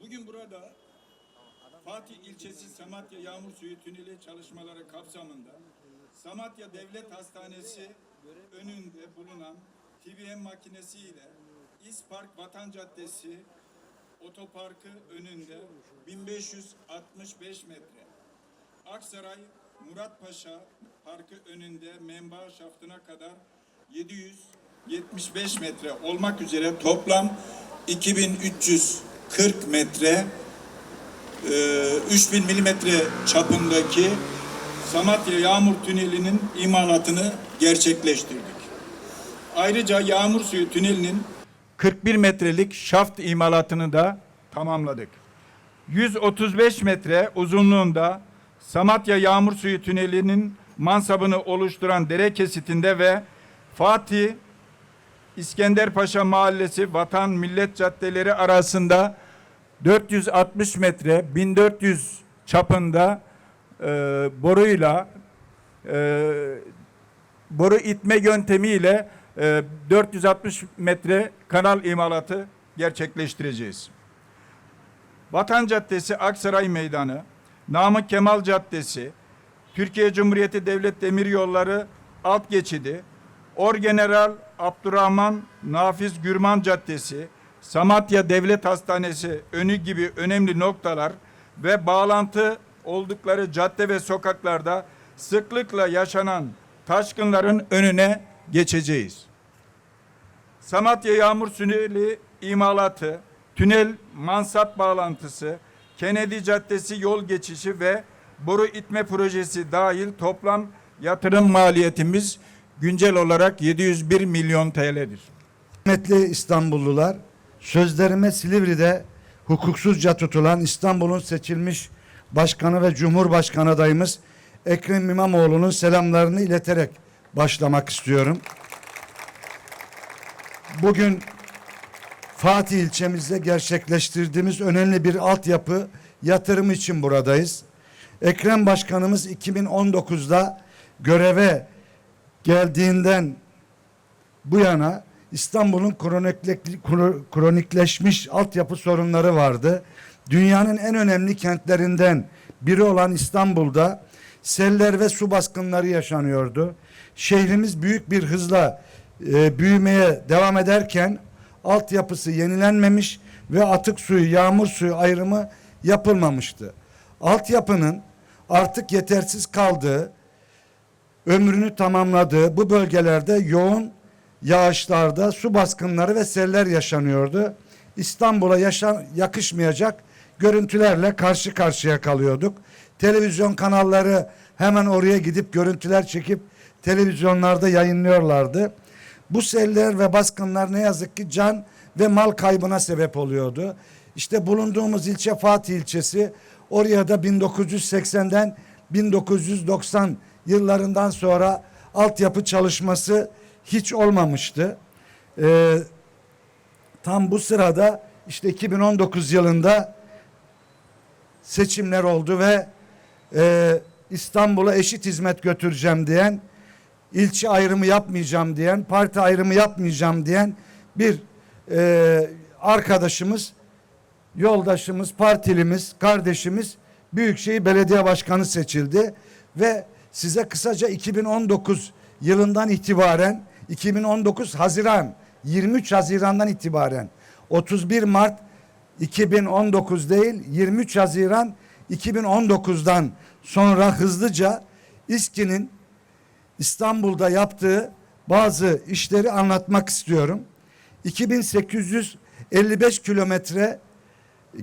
Bugün burada Fatih ilçesi Samatya Yağmur Suyu Tüneli çalışmaları kapsamında Samatya Devlet Hastanesi önünde bulunan TBM makinesi ile İspark Vatan Caddesi otoparkı önünde 1565 metre. Aksaray Muratpaşa Parkı önünde menba şaftına kadar 775 metre olmak üzere toplam 2340 metre e, 3000 milimetre çapındaki Samatya Yağmur Tüneli'nin imalatını gerçekleştirdik. Ayrıca Yağmur Suyu Tüneli'nin 41 metrelik şaft imalatını da tamamladık. 135 metre uzunluğunda Samatya Yağmur Suyu Tüneli'nin mansabını oluşturan dere kesitinde ve Fatih İskenderpaşa Mahallesi Vatan Millet Caddeleri arasında 460 metre 1400 çapında e, boruyla e, boru itme yöntemiyle e, 460 metre kanal imalatı gerçekleştireceğiz. Vatan Caddesi Aksaray Meydanı, Namık Kemal Caddesi, Türkiye Cumhuriyeti Devlet Demiryolları alt geçidi, Orgeneral Abdurrahman Nafiz Gürman Caddesi, Samatya Devlet Hastanesi önü gibi önemli noktalar ve bağlantı oldukları cadde ve sokaklarda sıklıkla yaşanan taşkınların önüne geçeceğiz. Samatya Yağmur Tüneli imalatı, tünel mansap bağlantısı, Kennedy Caddesi yol geçişi ve boru itme projesi dahil toplam yatırım maliyetimiz güncel olarak 701 milyon TL'dir. Kıymetli İstanbullular, sözlerime Silivri'de hukuksuzca tutulan İstanbul'un seçilmiş başkanı ve cumhurbaşkanı adayımız Ekrem İmamoğlu'nun selamlarını ileterek başlamak istiyorum. Bugün Fatih ilçemizde gerçekleştirdiğimiz önemli bir altyapı yatırımı için buradayız. Ekrem Başkanımız 2019'da göreve geldiğinden bu yana İstanbul'un kronikle- kro- kronikleşmiş altyapı sorunları vardı. Dünyanın en önemli kentlerinden biri olan İstanbul'da seller ve su baskınları yaşanıyordu. Şehrimiz büyük bir hızla e, büyümeye devam ederken altyapısı yenilenmemiş ve atık suyu, yağmur suyu ayrımı yapılmamıştı. Altyapının artık yetersiz kaldığı, ömrünü tamamladığı bu bölgelerde yoğun yağışlarda su baskınları ve seller yaşanıyordu. İstanbul'a yaşa yakışmayacak görüntülerle karşı karşıya kalıyorduk. Televizyon kanalları hemen oraya gidip görüntüler çekip televizyonlarda yayınlıyorlardı. Bu seller ve baskınlar ne yazık ki can ve mal kaybına sebep oluyordu. İşte bulunduğumuz ilçe Fatih ilçesi oraya da 1980'den 1990 yıllarından sonra altyapı çalışması hiç olmamıştı. Ee, tam bu sırada işte 2019 yılında seçimler oldu ve e, İstanbul'a eşit hizmet götüreceğim diyen, ilçe ayrımı yapmayacağım diyen, parti ayrımı yapmayacağım diyen bir e, arkadaşımız, yoldaşımız, partilimiz, kardeşimiz Büyükşehir Belediye Başkanı seçildi ve size kısaca 2019 yılından itibaren 2019 Haziran 23 Haziran'dan itibaren 31 Mart 2019 değil 23 Haziran 2019'dan sonra hızlıca İSKİ'nin İstanbul'da yaptığı bazı işleri anlatmak istiyorum. 2855 kilometre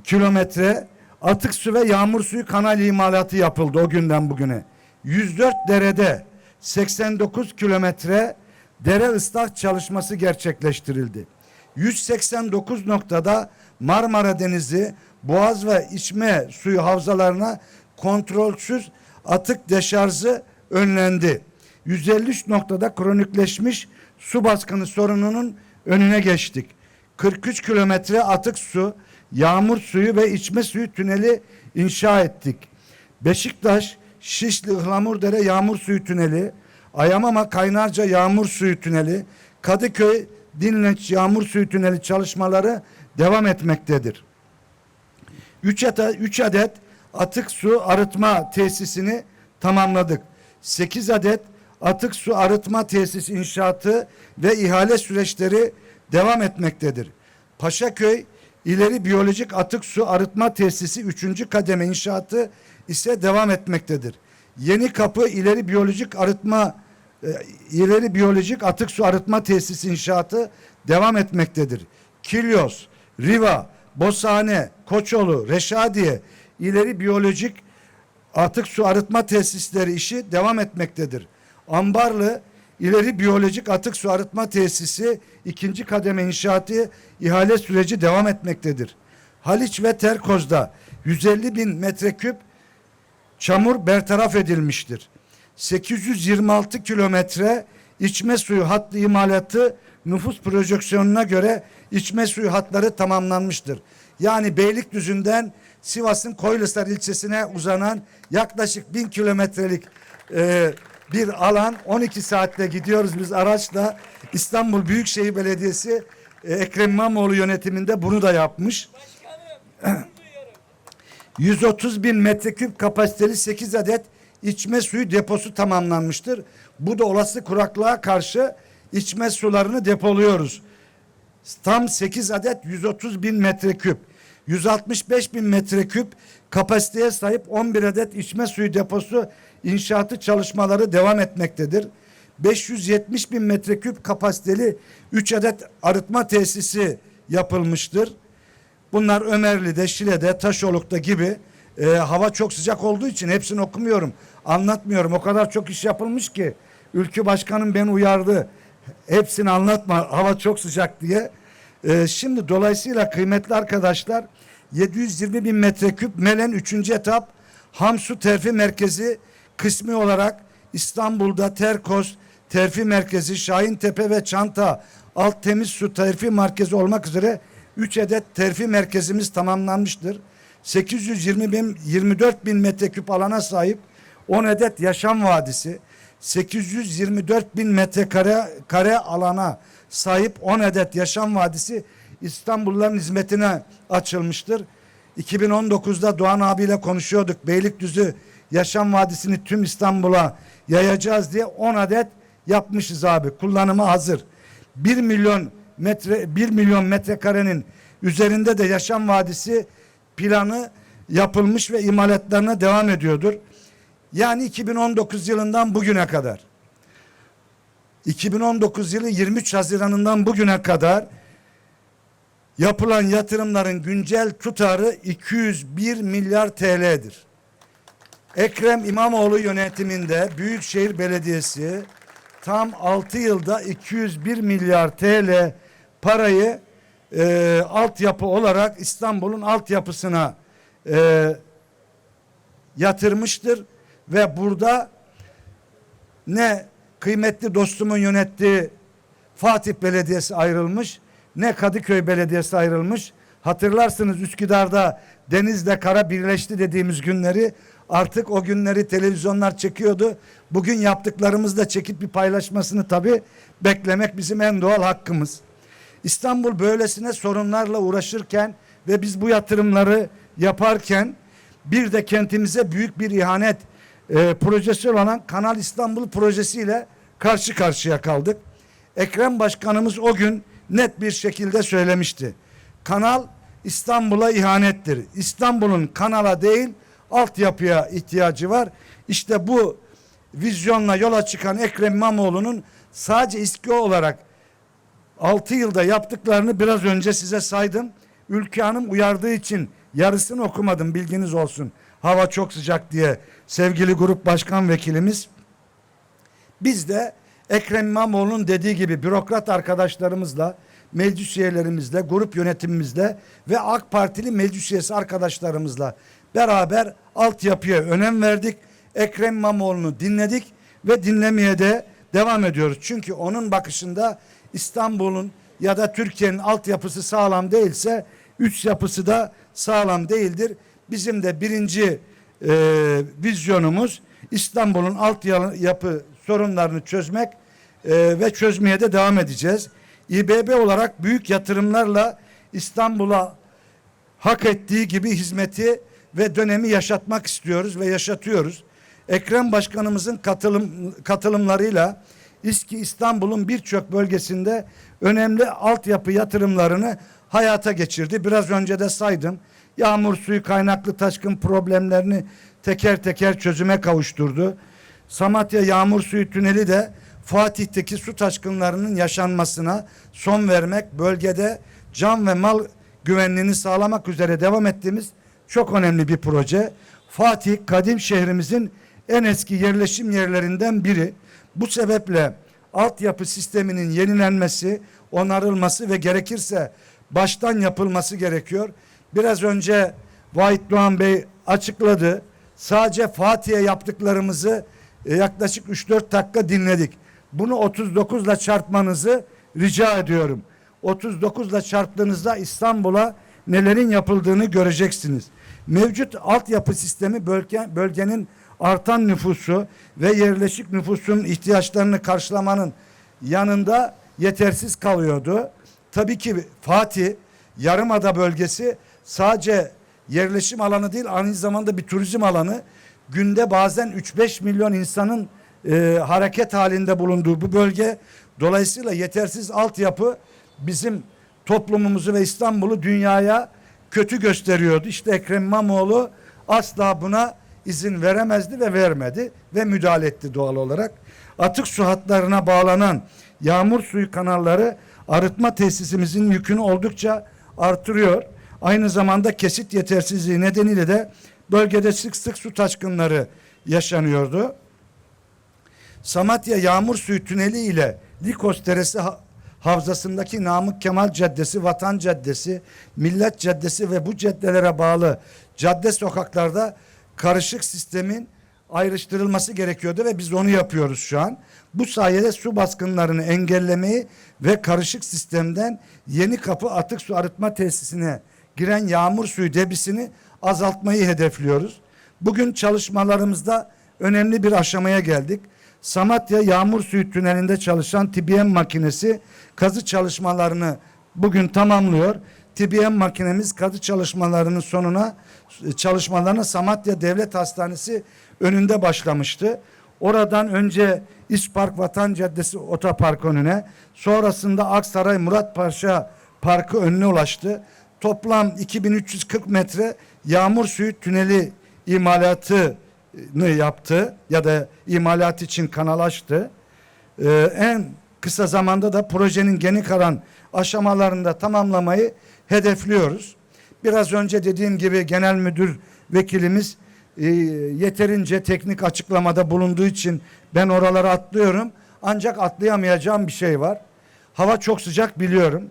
kilometre atık su ve yağmur suyu kanal imalatı yapıldı o günden bugüne. 104 derede 89 kilometre dere ıslah çalışması gerçekleştirildi. 189 noktada Marmara Denizi, Boğaz ve içme suyu havzalarına kontrolsüz atık deşarjı önlendi. 153 noktada kronikleşmiş su baskını sorununun önüne geçtik. 43 kilometre atık su, yağmur suyu ve içme suyu tüneli inşa ettik. Beşiktaş, Şişli, Ihlamurdere yağmur suyu tüneli, Ayamama Kaynarca yağmur suyu tüneli, Kadıköy Dinleç yağmur suyu tüneli çalışmaları devam etmektedir. 3 adet, 3 adet atık su arıtma tesisini tamamladık. 8 adet atık su arıtma tesis inşaatı ve ihale süreçleri devam etmektedir. Paşaköy İleri Biyolojik Atık Su Arıtma Tesisi 3. kademe inşaatı ise devam etmektedir. Yeni Kapı İleri Biyolojik Arıtma e, İleri Biyolojik Atık Su Arıtma Tesisi inşaatı devam etmektedir. Kilyos, Riva, Bosane, Koçolu, Reşadiye İleri Biyolojik Atık Su Arıtma Tesisleri işi devam etmektedir. Ambarlı İleri Biyolojik Atık Su Arıtma Tesisi ikinci kademe inşaatı ihale süreci devam etmektedir. Haliç ve Terkoz'da 150 bin metreküp çamur bertaraf edilmiştir. 826 kilometre içme suyu hattı imalatı nüfus projeksiyonuna göre içme suyu hatları tamamlanmıştır. Yani Beylikdüzü'nden Sivas'ın Koylisar ilçesine uzanan yaklaşık bin kilometrelik e, bir alan 12 saatte gidiyoruz biz araçla İstanbul Büyükşehir Belediyesi e, Ekrem İmamoğlu yönetiminde bunu da yapmış. 130 bin metreküp kapasiteli 8 adet içme suyu deposu tamamlanmıştır. Bu da olası kuraklığa karşı içme sularını depoluyoruz. Tam 8 adet 130 bin metreküp. 165 bin metreküp kapasiteye sahip 11 adet içme suyu deposu inşaatı çalışmaları devam etmektedir. 570 bin metreküp kapasiteli 3 adet arıtma tesisi yapılmıştır. Bunlar Ömerli'de, Şile'de, Taşoluk'ta gibi e, hava çok sıcak olduğu için hepsini okumuyorum. Anlatmıyorum. O kadar çok iş yapılmış ki ülke başkanım beni uyardı. Hepsini anlatma. Hava çok sıcak diye. E, şimdi dolayısıyla kıymetli arkadaşlar 720 bin metreküp Melen 3. etap Hamsu Terfi Merkezi kısmi olarak İstanbul'da Terkos Terfi Merkezi, Şahintepe ve Çanta Alt Temiz Su Terfi Merkezi olmak üzere 3 adet terfi merkezimiz tamamlanmıştır. 820 bin 24 bin metreküp alana sahip 10 adet yaşam vadisi, 824 bin metrekare kare alana sahip 10 adet yaşam vadisi İstanbulluların hizmetine açılmıştır. 2019'da Doğan abiyle konuşuyorduk. Beylikdüzü Yaşam Vadisi'ni tüm İstanbul'a yayacağız diye 10 adet yapmışız abi. Kullanıma hazır. 1 milyon metre 1 milyon metrekarenin üzerinde de yaşam vadisi planı yapılmış ve imalatlarına devam ediyordur. Yani 2019 yılından bugüne kadar 2019 yılı 23 Haziran'ından bugüne kadar yapılan yatırımların güncel tutarı 201 milyar TL'dir. Ekrem İmamoğlu yönetiminde Büyükşehir Belediyesi tam 6 yılda 201 milyar TL parayı e, altyapı olarak İstanbul'un altyapısına e, yatırmıştır ve burada ne kıymetli dostumun yönettiği Fatih Belediyesi ayrılmış ne Kadıköy Belediyesi ayrılmış. Hatırlarsınız Üsküdar'da denizle kara birleşti dediğimiz günleri artık o günleri televizyonlar çekiyordu. Bugün yaptıklarımızı da çekip bir paylaşmasını tabii beklemek bizim en doğal hakkımız. İstanbul böylesine sorunlarla uğraşırken ve biz bu yatırımları yaparken bir de kentimize büyük bir ihanet e, projesi olan Kanal İstanbul projesiyle karşı karşıya kaldık. Ekrem Başkanımız o gün net bir şekilde söylemişti. Kanal İstanbul'a ihanettir. İstanbul'un kanala değil altyapıya ihtiyacı var. İşte bu vizyonla yola çıkan Ekrem İmamoğlu'nun sadece İSKİ olarak 6 yılda yaptıklarını biraz önce size saydım. Ülke Hanım uyardığı için yarısını okumadım bilginiz olsun. Hava çok sıcak diye sevgili grup başkan vekilimiz. Biz de Ekrem İmamoğlu'nun dediği gibi bürokrat arkadaşlarımızla, meclis üyelerimizle, grup yönetimimizle ve AK Partili meclis üyesi arkadaşlarımızla beraber altyapıya önem verdik. Ekrem İmamoğlu'nu dinledik ve dinlemeye de devam ediyoruz. Çünkü onun bakışında İstanbul'un ya da Türkiye'nin altyapısı sağlam değilse üç yapısı da sağlam değildir. Bizim de birinci e, vizyonumuz İstanbul'un altyapı sorunlarını çözmek e, ve çözmeye de devam edeceğiz. İBB olarak büyük yatırımlarla İstanbul'a hak ettiği gibi hizmeti ve dönemi yaşatmak istiyoruz ve yaşatıyoruz. Ekrem Başkanımızın katılım katılımlarıyla İSKİ İstanbul'un birçok bölgesinde önemli altyapı yatırımlarını hayata geçirdi. Biraz önce de saydım. Yağmur suyu kaynaklı taşkın problemlerini teker teker çözüme kavuşturdu. Samatya Yağmur Suyu Tüneli de Fatih'teki su taşkınlarının yaşanmasına son vermek, bölgede can ve mal güvenliğini sağlamak üzere devam ettiğimiz çok önemli bir proje. Fatih kadim şehrimizin en eski yerleşim yerlerinden biri. Bu sebeple altyapı sisteminin yenilenmesi, onarılması ve gerekirse baştan yapılması gerekiyor. Biraz önce Vahit Doğan Bey açıkladı. Sadece Fatih'e yaptıklarımızı e, yaklaşık 3-4 dakika dinledik. Bunu 39 ile çarpmanızı rica ediyorum. 39 ile çarptığınızda İstanbul'a nelerin yapıldığını göreceksiniz. Mevcut altyapı sistemi bölge, bölgenin artan nüfusu ve yerleşik nüfusun ihtiyaçlarını karşılamanın yanında yetersiz kalıyordu. Tabii ki Fatih Yarımada bölgesi sadece yerleşim alanı değil aynı zamanda bir turizm alanı. Günde bazen 3-5 milyon insanın e, hareket halinde bulunduğu bu bölge dolayısıyla yetersiz altyapı bizim toplumumuzu ve İstanbul'u dünyaya kötü gösteriyordu. İşte Ekrem İmamoğlu asla buna izin veremezdi ve vermedi ve müdahale etti doğal olarak. Atık su hatlarına bağlanan yağmur suyu kanalları arıtma tesisimizin yükünü oldukça artırıyor. Aynı zamanda kesit yetersizliği nedeniyle de bölgede sık sık su taşkınları yaşanıyordu. Samatya Yağmur Suyu Tüneli ile Likos Deresi ha- Havzası'ndaki Namık Kemal Caddesi, Vatan Caddesi, Millet Caddesi ve bu caddelere bağlı cadde sokaklarda karışık sistemin ayrıştırılması gerekiyordu ve biz onu yapıyoruz şu an. Bu sayede su baskınlarını engellemeyi ve karışık sistemden yeni kapı atık su arıtma tesisine giren yağmur suyu debisini azaltmayı hedefliyoruz. Bugün çalışmalarımızda önemli bir aşamaya geldik. Samatya Yağmur Suyu Tüneli'nde çalışan TBM makinesi kazı çalışmalarını bugün tamamlıyor. TBM makinemiz kazı çalışmalarının sonuna çalışmalarına Samatya Devlet Hastanesi önünde başlamıştı. Oradan önce İspark Vatan Caddesi otopark önüne, sonrasında Aksaray Murat Paşa Parkı önüne ulaştı. Toplam 2340 metre yağmur suyu tüneli imalatını yaptı ya da imalat için kanal açtı. Ee, en kısa zamanda da projenin geni kalan aşamalarında tamamlamayı hedefliyoruz. Biraz önce dediğim gibi genel müdür vekilimiz e, yeterince teknik açıklamada bulunduğu için ben oralara atlıyorum. Ancak atlayamayacağım bir şey var. Hava çok sıcak biliyorum.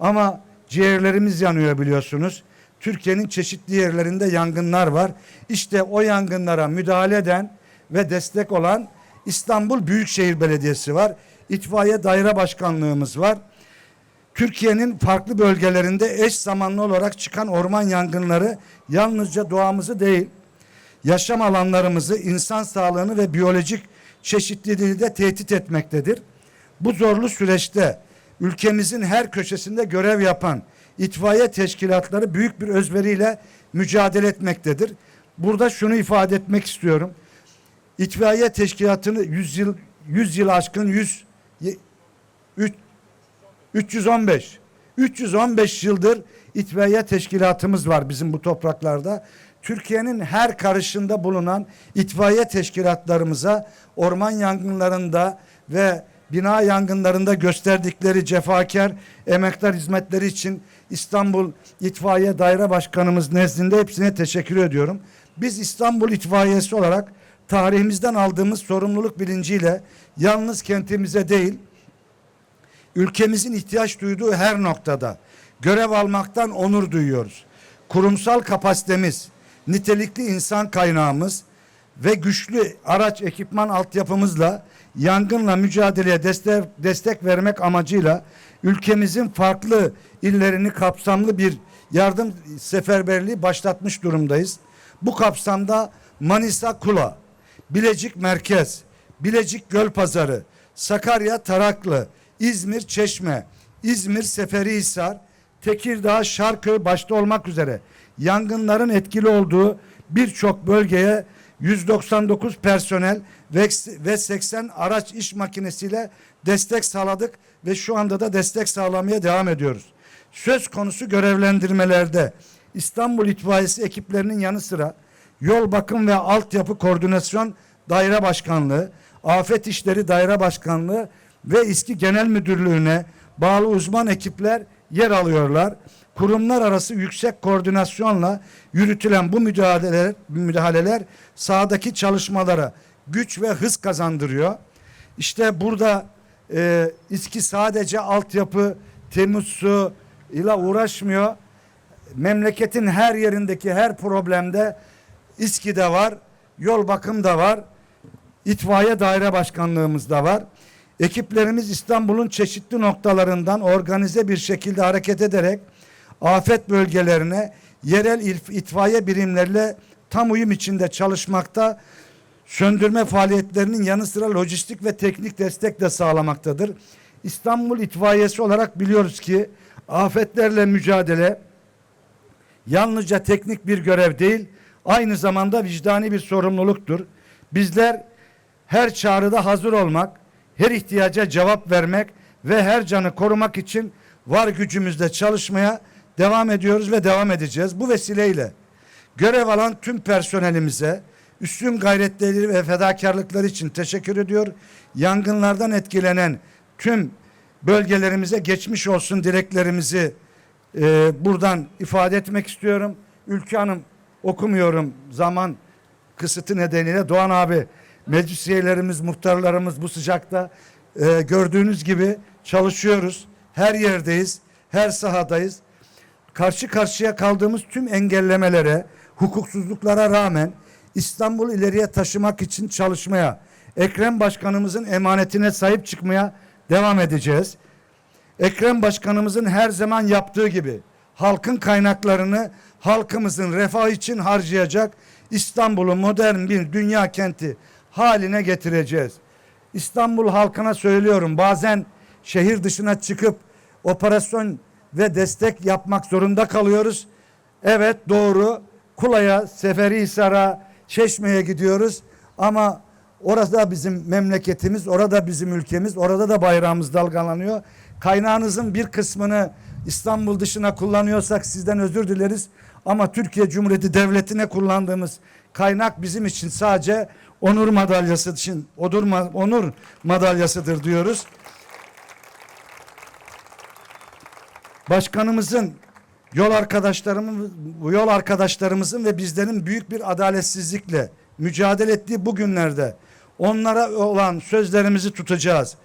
Ama ciğerlerimiz yanıyor biliyorsunuz. Türkiye'nin çeşitli yerlerinde yangınlar var. İşte o yangınlara müdahale eden ve destek olan İstanbul Büyükşehir Belediyesi var. İtfaiye Daire Başkanlığımız var. Türkiye'nin farklı bölgelerinde eş zamanlı olarak çıkan orman yangınları yalnızca doğamızı değil, yaşam alanlarımızı, insan sağlığını ve biyolojik çeşitliliği de tehdit etmektedir. Bu zorlu süreçte ülkemizin her köşesinde görev yapan itfaiye teşkilatları büyük bir özveriyle mücadele etmektedir. Burada şunu ifade etmek istiyorum. İtfaiye teşkilatını 100 yıl 100 yıl aşkın 100 3 315 315 yıldır itfaiye teşkilatımız var bizim bu topraklarda. Türkiye'nin her karışında bulunan itfaiye teşkilatlarımıza orman yangınlarında ve bina yangınlarında gösterdikleri cefakar emektar hizmetleri için İstanbul İtfaiye Daire Başkanımız nezdinde hepsine teşekkür ediyorum. Biz İstanbul İtfaiyesi olarak tarihimizden aldığımız sorumluluk bilinciyle yalnız kentimize değil, ülkemizin ihtiyaç duyduğu her noktada görev almaktan onur duyuyoruz. Kurumsal kapasitemiz, nitelikli insan kaynağımız ve güçlü araç ekipman altyapımızla yangınla mücadeleye destek, destek vermek amacıyla ülkemizin farklı illerini kapsamlı bir yardım seferberliği başlatmış durumdayız. Bu kapsamda Manisa Kula, Bilecik Merkez, Bilecik Gölpazarı, Sakarya Taraklı, İzmir Çeşme, İzmir Seferihisar, Tekirdağ, Şarköy başta olmak üzere yangınların etkili olduğu birçok bölgeye 199 personel ve ve 80 araç iş makinesiyle destek sağladık ve şu anda da destek sağlamaya devam ediyoruz. Söz konusu görevlendirmelerde İstanbul İtfaiyesi ekiplerinin yanı sıra Yol Bakım ve Altyapı Koordinasyon Daire Başkanlığı, Afet İşleri Daire Başkanlığı ve İSKİ Genel Müdürlüğü'ne bağlı uzman ekipler yer alıyorlar. Kurumlar arası yüksek koordinasyonla yürütülen bu müdahaleler, müdahaleler sahadaki çalışmalara güç ve hız kazandırıyor. İşte burada e, İSKİ sadece altyapı, temiz su ile uğraşmıyor. Memleketin her yerindeki her problemde İSKİ'de var, yol bakım da var, itfaiye daire başkanlığımız da var. Ekiplerimiz İstanbul'un çeşitli noktalarından organize bir şekilde hareket ederek afet bölgelerine yerel itfaiye birimleriyle tam uyum içinde çalışmakta söndürme faaliyetlerinin yanı sıra lojistik ve teknik destek de sağlamaktadır. İstanbul İtfaiyesi olarak biliyoruz ki afetlerle mücadele yalnızca teknik bir görev değil, aynı zamanda vicdani bir sorumluluktur. Bizler her çağrıda hazır olmak, her ihtiyaca cevap vermek ve her canı korumak için var gücümüzle çalışmaya devam ediyoruz ve devam edeceğiz. Bu vesileyle görev alan tüm personelimize üstün gayretleri ve fedakarlıkları için teşekkür ediyor. Yangınlardan etkilenen tüm bölgelerimize geçmiş olsun dileklerimizi e, buradan ifade etmek istiyorum. Ülke Hanım okumuyorum zaman kısıtı nedeniyle. Doğan abi meclis üyelerimiz, muhtarlarımız bu sıcakta e, gördüğünüz gibi çalışıyoruz. Her yerdeyiz, her sahadayız. Karşı karşıya kaldığımız tüm engellemelere, hukuksuzluklara rağmen İstanbul ileriye taşımak için çalışmaya, Ekrem Başkanımızın emanetine sahip çıkmaya devam edeceğiz. Ekrem Başkanımızın her zaman yaptığı gibi halkın kaynaklarını halkımızın refahı için harcayacak İstanbul'u modern bir dünya kenti haline getireceğiz. İstanbul halkına söylüyorum bazen şehir dışına çıkıp operasyon ve destek yapmak zorunda kalıyoruz. Evet doğru Kula'ya, Seferihisar'a, Çeşme'ye gidiyoruz ama orada bizim memleketimiz, orada bizim ülkemiz, orada da bayrağımız dalgalanıyor. Kaynağınızın bir kısmını İstanbul dışına kullanıyorsak sizden özür dileriz. Ama Türkiye Cumhuriyeti Devleti'ne kullandığımız kaynak bizim için sadece onur madalyası için onur, onur madalyasıdır diyoruz. Başkanımızın yol arkadaşlarımız yol arkadaşlarımızın ve bizlerin büyük bir adaletsizlikle mücadele ettiği bu günlerde onlara olan sözlerimizi tutacağız.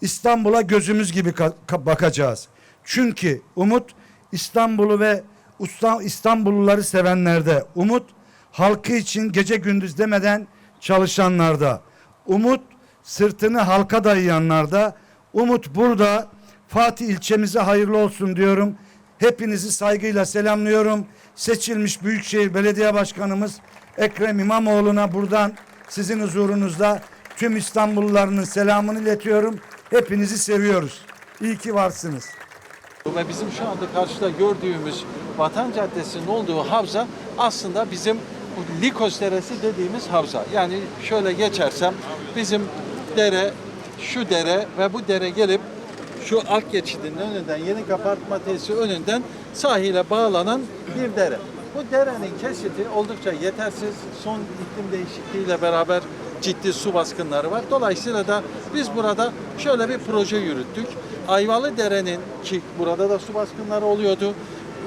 İstanbul'a gözümüz gibi ka- ka- bakacağız. Çünkü umut İstanbul'u ve İstanbulluları sevenlerde, umut halkı için gece gündüz demeden çalışanlarda, umut sırtını halka dayayanlarda, umut burada Fatih ilçemize hayırlı olsun diyorum. Hepinizi saygıyla selamlıyorum. Seçilmiş Büyükşehir Belediye Başkanımız Ekrem İmamoğlu'na buradan sizin huzurunuzda tüm İstanbullularının selamını iletiyorum. Hepinizi seviyoruz. İyi ki varsınız. Ve bizim şu anda karşıda gördüğümüz Vatan Caddesi'nin olduğu havza aslında bizim Likos Deresi dediğimiz havza. Yani şöyle geçersem bizim dere, şu dere ve bu dere gelip şu alt geçidin önünden, yeni kapartma tesisi önünden sahile bağlanan bir dere. Bu derenin kesiti oldukça yetersiz. Son iklim değişikliğiyle beraber ciddi su baskınları var. Dolayısıyla da biz burada şöyle bir proje yürüttük. Ayvalı Dere'nin ki burada da su baskınları oluyordu.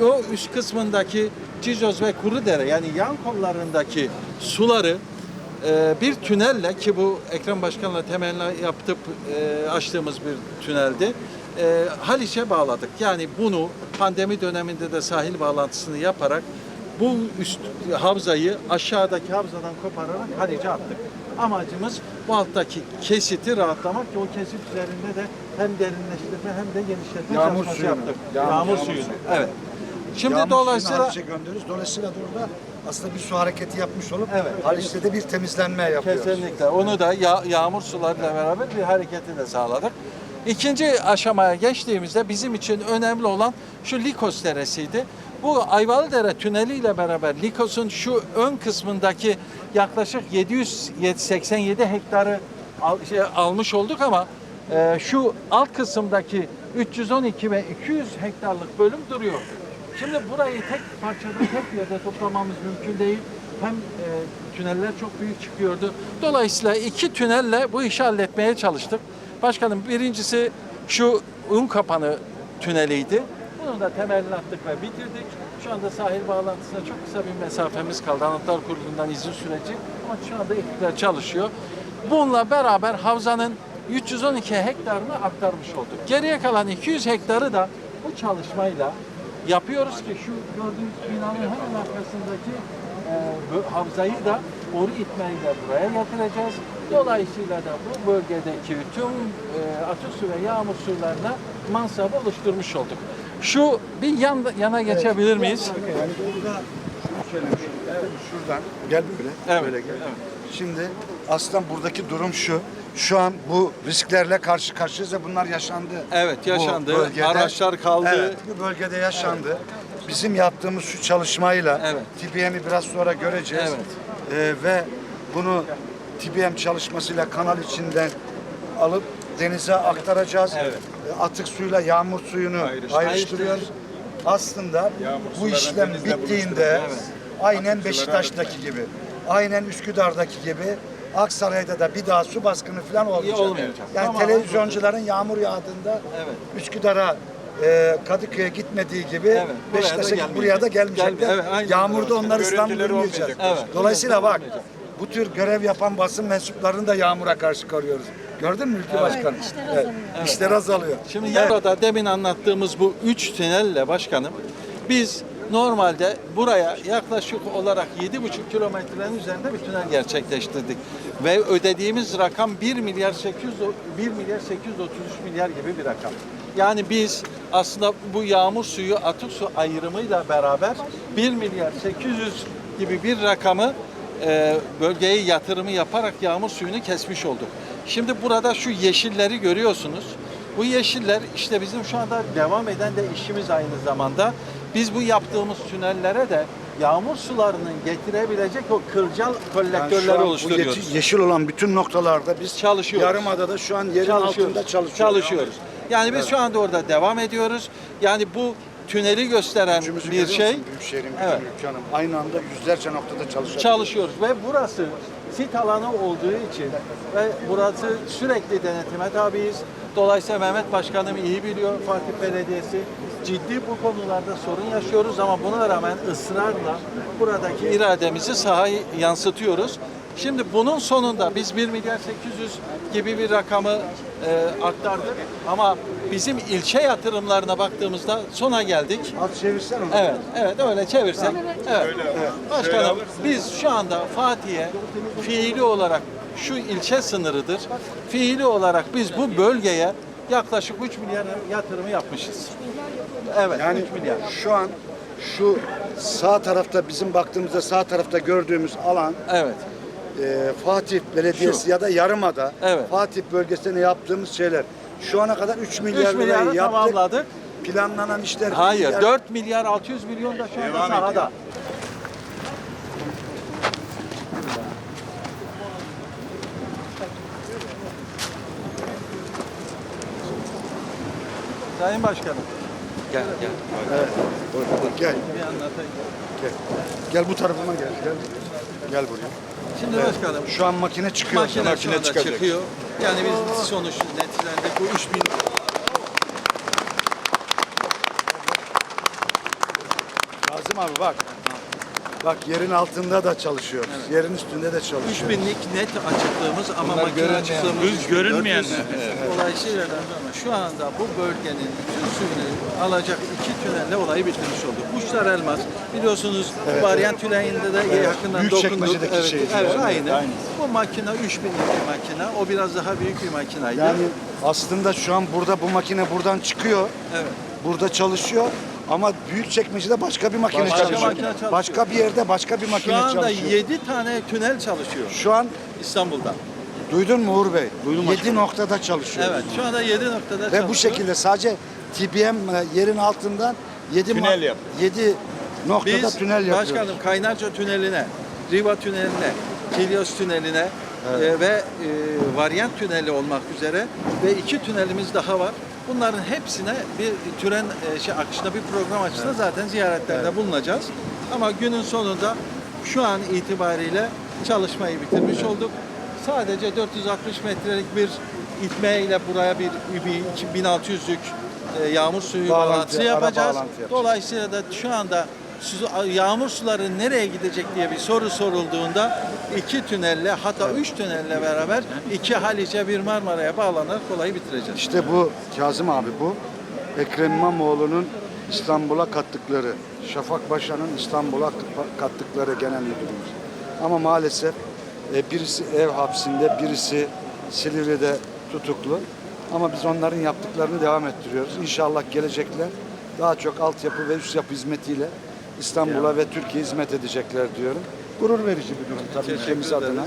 O üst kısmındaki Cicoz ve Kurudere yani yan kollarındaki suları e, bir tünelle ki bu Ekrem Başkan'la temelli yaptıp e, açtığımız bir tüneldi. E, Haliç'e bağladık. Yani bunu pandemi döneminde de sahil bağlantısını yaparak bu üst havzayı aşağıdaki havzadan kopararak Haliç'e attık. Amacımız bu alttaki kesiti rahatlamak ki o kesit üzerinde de hem derinleştirme hem de genişletme Yağmur çalışması suyunu. yaptık. Yağmur- Yağmur, yağmur suyunu. suyu. Evet. Şimdi Yağmur dolayısıyla Haliç'e gönderiyoruz. Dolayısıyla da orada aslında bir su hareketi yapmış olup Evet. Haliç'te de bir temizlenme yapıyoruz. Kesinlikle. Onu da ya- yağmur sularıyla beraber bir hareketi de sağladık. İkinci aşamaya geçtiğimizde bizim için önemli olan şu Likos Deresi'ydi. Bu Ayvalıdere Tüneli ile beraber Likos'un şu ön kısmındaki yaklaşık 787 hektarı al- şey, almış olduk ama e, şu alt kısımdaki 312 ve 200 hektarlık bölüm duruyor. Şimdi burayı tek parçada tek yerde toplamamız mümkün değil. Hem e, tüneller çok büyük çıkıyordu. Dolayısıyla iki tünelle bu işi halletmeye çalıştık. Başkanım birincisi şu un kapanı tüneliydi. Bunun da temelini attık ve bitirdik. Şu anda sahil bağlantısına çok kısa bir mesafemiz kaldı. Anıtlar Kurulu'ndan izin süreci ama şu anda ekipler çalışıyor. Bununla beraber havzanın 312 hektarını aktarmış olduk. Geriye kalan 200 hektarı da bu çalışmayla yapıyoruz ki şu gördüğünüz binanın hemen arkasındaki e, havzayı da boru itmeyle buraya getireceğiz. Dolayısıyla da bu bölgedeki tüm e, atık su ve yağmur sularına mansabı oluşturmuş olduk. Şu bir yan, yana geçebilir miyiz? Yani burada şunu söylemişim. Şuradan gel böyle. Evet. Böyle gel. Şimdi aslında buradaki durum şu. Şu an bu risklerle karşı karşıyayız ve bunlar yaşandı. Evet, Bu yaşandı. bölgede. Araçlar kaldı. Evet, bu bölgede yaşandı. Bizim yaptığımız şu çalışmayla Evet. TBM'i biraz sonra göreceğiz. Evet. Ee, ve bunu TBM çalışmasıyla kanal içinden alıp denize aktaracağız. Evet. Ee, Atık suyla yağmur suyunu ayrıştırıyoruz. Aslında bu suların işlem bittiğinde Evet. aynen Beşiktaş'taki gibi, aynen Üsküdar'daki gibi Aksaray'da da bir daha su baskını falan olmayacak. olmayacak. Yani Tamamen televizyoncuların yağmur yağdığında Evet. Üsküdar'a e, Kadıköy'e gitmediği gibi Evet, buraya da Beşiktaş'a gelmeyecek. buraya da gelmeyecekler. Gel- evet, aynen Yağmurda öyle. onları ıslandırmayacağız. olmayacak. Evet. Dolayısıyla bak Olmayacak. bu tür görev yapan basın mensuplarını da yağmura karşı koruyoruz. Gördün mü Ülke Başkanı? işler Evet, azalıyor. İşler azalıyor. Şimdi Evet. yarada demin anlattığımız bu üç tünelle başkanım biz normalde buraya yaklaşık olarak 7,5 kilometrenin üzerinde bir tünel gerçekleştirdik. Ve ödediğimiz rakam 1 milyar 800 o- 1 milyar 833 milyar gibi bir rakam. Yani biz aslında bu yağmur suyu atık su ayrımıyla beraber 1 milyar 800 gibi bir rakamı e, bölgeye yatırımı yaparak yağmur suyunu kesmiş olduk. Şimdi burada şu yeşilleri görüyorsunuz. Bu yeşiller işte bizim şu anda devam eden de işimiz aynı zamanda. Biz bu yaptığımız tünellere de yağmur sularının getirebilecek o kılcal Yani şu kolektörleri an bu oluşturuyoruz. yeşil- yeşil olan bütün noktalarda biz Çalışıyoruz. Yarımada'da şu an yerin altında çalışıyoruz. Çalışıyoruz. Yani biz şu anda orada devam ediyoruz. Yani bu tüneli gösteren Gücümüzü bir görüyor şey musun? Büyükşehir'in gücünü Evet. Ülke Hanım. Aynı anda yüzlerce noktada çalışıyoruz. çalışıyoruz ve burası sit alanı olduğu için ve burası sürekli denetime tabiiz. Dolayısıyla Mehmet Başkanım iyi biliyor Fatih Belediyesi. Ciddi bu konularda sorun yaşıyoruz ama buna rağmen ısrarla buradaki irademizi sahaya yansıtıyoruz. Şimdi bunun sonunda biz 1 milyar 800 gibi bir rakamı e, aktardık ama bizim ilçe yatırımlarına baktığımızda sona geldik. Az çevirsen onu. Evet, evet öyle çevirsek. Evet. Başkanım biz şu anda Fatih'e fiili olarak şu ilçe sınırıdır. Fiili olarak biz bu bölgeye yaklaşık 3 milyar yatırımı yapmışız. Evet, Yani 3 milyar. şu an şu sağ tarafta bizim baktığımızda sağ tarafta gördüğümüz alan Evet. e, Fatih Belediyesi Şu. ya da Yarımada Evet. Fatih bölgesine yaptığımız şeyler. Şu ana kadar 3 milyar 3 milyarı lirayı yaptık. tamamladık. Planlanan işler Hayır, milyar- 4 milyar 600 milyon da şu anda sahada. Sayın Başkanım. Gel gel. Gel, Bir anlatayım. gel. Gel bu tarafıma gel. Gel. Gel buraya. Şimdi başkanım Şu an makine çıkıyor. makine şu anda çıkıyor. Yani biz sonuç neticede bu 3000 Kazım abi bak. Bak yerin altında da çalışıyoruz. Yerin üstünde de çalışıyoruz. 3000'lik net açıklığımız ama makine görünmeyen. açıklığımız Düz görünmeyenler. Dolayısıyla da şu anda bu bölgenin bütün suyunu alacak iki tünelle olayı bitirmiş olduk. Uçlar Elmas biliyorsunuz varyant tünelinde de yakından dokunduk. Büyükçekmece'deki evet, şey. evet, Evet, aynı. Bu makine 3000'lik bir makine. O biraz daha büyük bir makinaydı. Yani aslında şu an burada bu makine buradan çıkıyor. evet. Burada çalışıyor. Ama büyük çekmecede başka bir makine Başka çalışıyor. makine çalışıyor. Başka bir yerde başka bir makine Şu anda çalışıyor. 7 tane tünel çalışıyor Şu an İstanbul'da. Duydun mu Uğur Bey? Duydum 7 başkanım. noktada çalışıyoruz. Evet, şu anda 7 noktada Ve bu çalışıyoruz. şekilde sadece TBM e, yerin altından 7 Tünel yap. 7 noktada Biz tünel yapıyoruz. başkanım Kaynarca Tüneli'ne, Riva Tüneline, Kilyos Tüneli'ne e, ve e, Varyant Tüneli olmak üzere ve iki tünelimiz daha var. Bunların hepsine bir türen e, şey akışında bir program açısında zaten ziyaretlerde bulunacağız. Ama günün sonunda şu an itibariyle çalışmayı bitirmiş olduk. Sadece 460 metrelik bir itmeyle buraya bir, bir 1600'lük e, yağmur suyu Bağlantı, bağlantısı yapacağız. bağlantı yapacağız. Dolayısıyla da şu anda yağmur suları nereye gidecek diye bir soru sorulduğunda iki tünelle hatta üç tünelle beraber iki Haliç'e bir Marmara'ya bağlanarak olayı bitireceğiz. İşte bu Kazım abi bu Ekrem İmamoğlu'nun İstanbul'a kattıkları, Şafak Paşa'nın İstanbul'a kattıkları genel müdürümüz. Ama maalesef e, birisi ev hapsinde, birisi Silivri'de tutuklu. Ama biz onların yaptıklarını devam ettiriyoruz. İnşallah gelecekler daha çok altyapı ve üst yapı hizmetiyle İstanbul'a ve Türkiye'ye hizmet edecekler diyorum. Gurur verici bir durum tabii Teşekkür ülkemiz adına.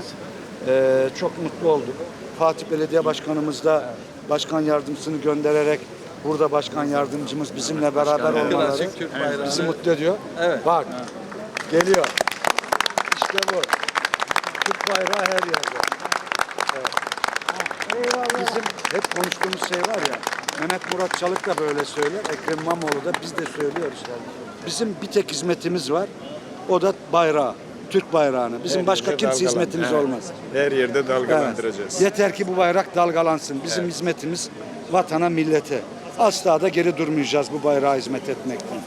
Ee, çok mutlu olduk. Fatih Belediye Başkanımız da başkan yardımcısını göndererek burada başkan yardımcımız bizimle beraber olmaları Türk bizi mutlu ediyor. Evet. Bak geliyor. İşte bu. Türk bayrağı her yerde. Evet. Bizim hep konuştuğumuz şey var ya. Mehmet Murat Çalık da böyle söyler. Ekrem İmamoğlu da biz de söylüyoruz. Bizim bir tek hizmetimiz var. O da bayrağı. Türk bayrağını. Bizim başka kimse hizmetimiz olmaz. Her yerde Evet. dalgalandıracağız. Yeter ki bu bayrak dalgalansın. Bizim hizmetimiz vatana, millete. Asla da geri durmayacağız bu bayrağa hizmet etmekten.